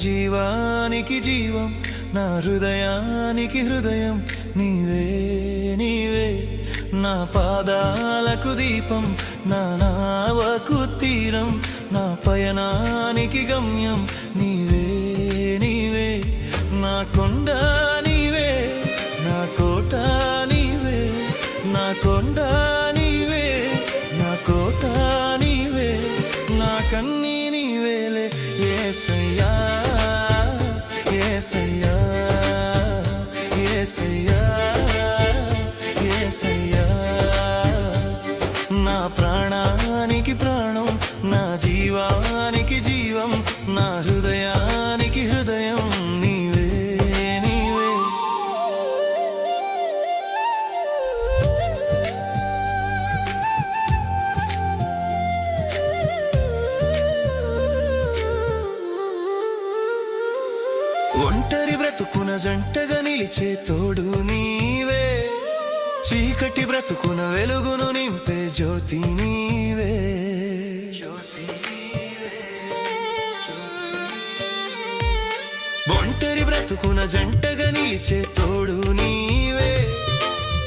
జీవానికి జీవం నా హృదయానికి హృదయం నీవే నీవే. నా పాదాలకు దీపం నా నావకు తీరం నా పయనానికి గమ్యం నీవే నీవే. నా కొండ నీవే నా కోట నీవే. నా కొండ ఏసయ్యా ఏసయ్యా జంటగా నిలిచే తోడు నీవే. చీకటి బ్రతుకున వెలుగును నింపే జ్యోతి నీవే. ఒంటరి బ్రతుకున జంటగా నిలిచే తోడు నీవే.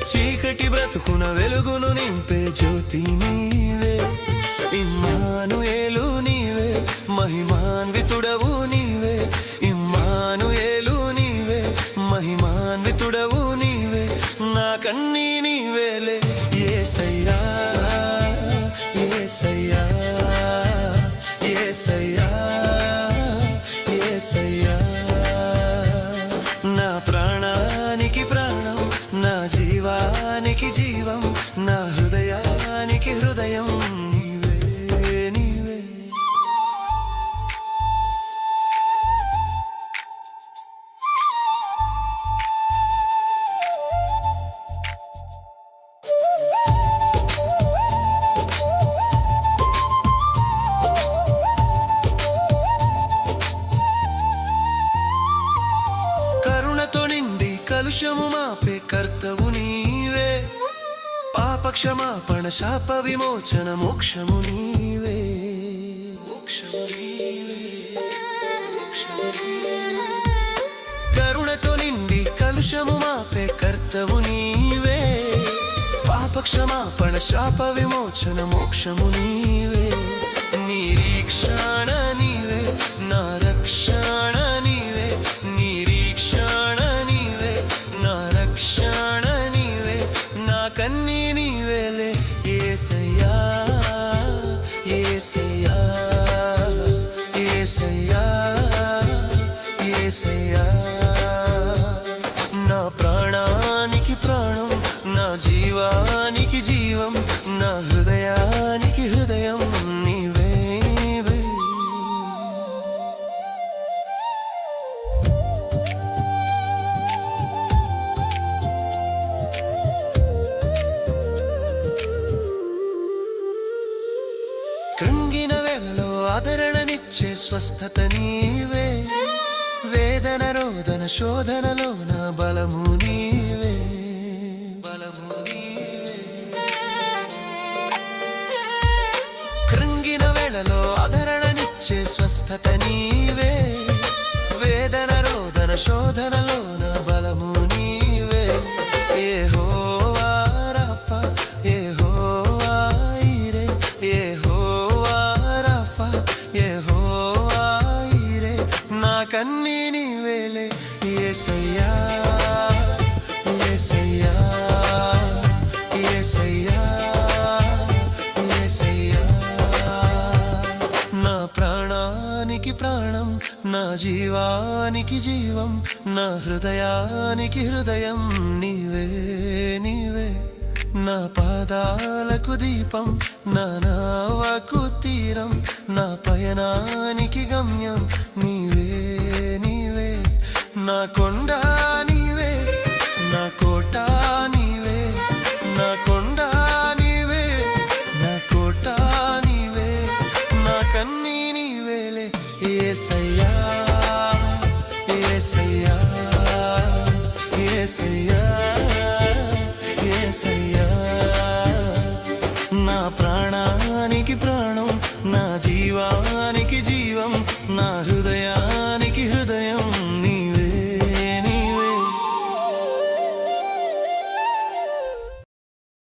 చీకటి బ్రతుకున వెలుగును నింపే జ్యోతి నీవే. నా కన్నీ ఏ సయ్యా ఏ సయ్యా. కలుషము మాపే కర్తవు నీవే. పాప క్షమాపణ శాప విమోచన మోక్షము నీవే. కరుణతో నిండి కలుషము మాపే కర్తవు నీవే. పాప క్షమాపణ శాప విమోచన మోక్షము నీవే. కన్నీ నీవేలే ఏసయ్యా ఏసయ్యా ఏసయ్యా ఏసయ్యా నా ప్రాణానికి ప్రాణం నా జీవా ఆదరణనిచ్చే స్వస్థత నీవే. వేదన రోదన శోధనలో నా బలము నీవే. బలము నీవే. కృంగిన వేళలో ఆదరణనిచ్చే స్వస్థత నీవే. వేదన రోదన శోధనలో యేసయ్యా యేసయ్యా యేసయ్యా యేసయ్యా నా ప్రాణానికి ప్రాణం నా జీవానికి జీవం నా హృదయానికి హృదయం నీవే నీవే. నా పాదాలకు దీపం నా నావకు తీరం నా పయనానికి గమ్యం నీవే. నా కొండ నీవే నా కోట నీవే నా కొండ నీవే నా కోట నీవే నా కన్నీ నీవేలే. ఏ సయ్యా ఏ సయ్యా ఏ సయ్యా ఏ సయ్యా నా ప్రాణానికి ప్రాణం